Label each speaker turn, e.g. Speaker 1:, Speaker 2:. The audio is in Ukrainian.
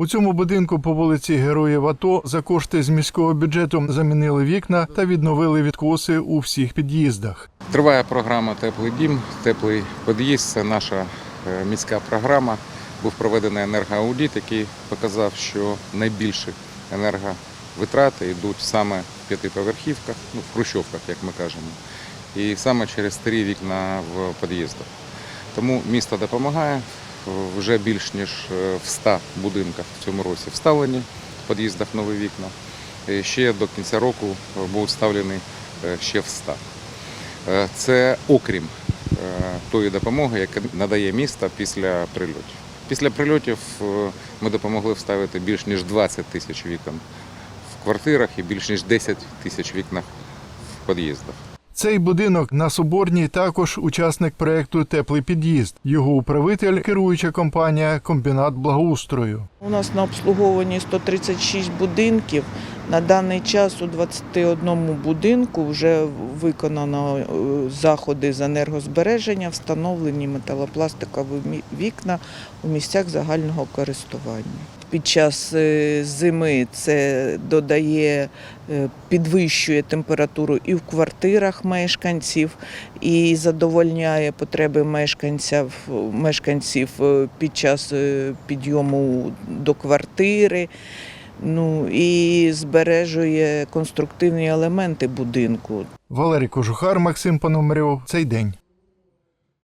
Speaker 1: У цьому будинку по вулиці Героїв АТО за кошти з міського бюджету замінили вікна та відновили відкоси у всіх під'їздах.
Speaker 2: Триває програма Теплий дім, теплий під'їзд. Це наша е, міська програма. Був проведений енергоаудит, який показав, що найбільші енерговитрати йдуть саме в п'ятиповерхівках, ну, в хрущовках, як ми кажемо, і саме через старі вікна в під'їздах. Тому місто допомагає. Вже більш ніж е, в 100 будинках в цьому році вставлені в під'їздах нові вікна. І Ще до кінця року будуть вставлені е, ще в 100. Е, Це окрім е, тої допомоги, яка надає місто після прильотів. Після прильотів е, ми допомогли вставити більш ніж 20 тисяч вікон в квартирах і більш ніж 10 тисяч вікнах в під'їздах.
Speaker 1: Цей будинок на Соборній також учасник проекту Теплий під'їзд. Його управитель керуюча компанія Комбінат благоустрою.
Speaker 3: У нас на обслуговуванні 136 будинків. На даний час у 21 будинку вже виконано е, заходи з енергозбереження, встановлені металопластикові вікна у місцях загального користування. Під час е, зими це додає, е, підвищує температуру і в квартирах мешканців, і задовольняє потреби мешканців, мешканців е, під час підйому до квартири. Ну і збережує конструктивні елементи будинку.
Speaker 1: Валерій Кожухар, Максим Пономарьов. Цей день.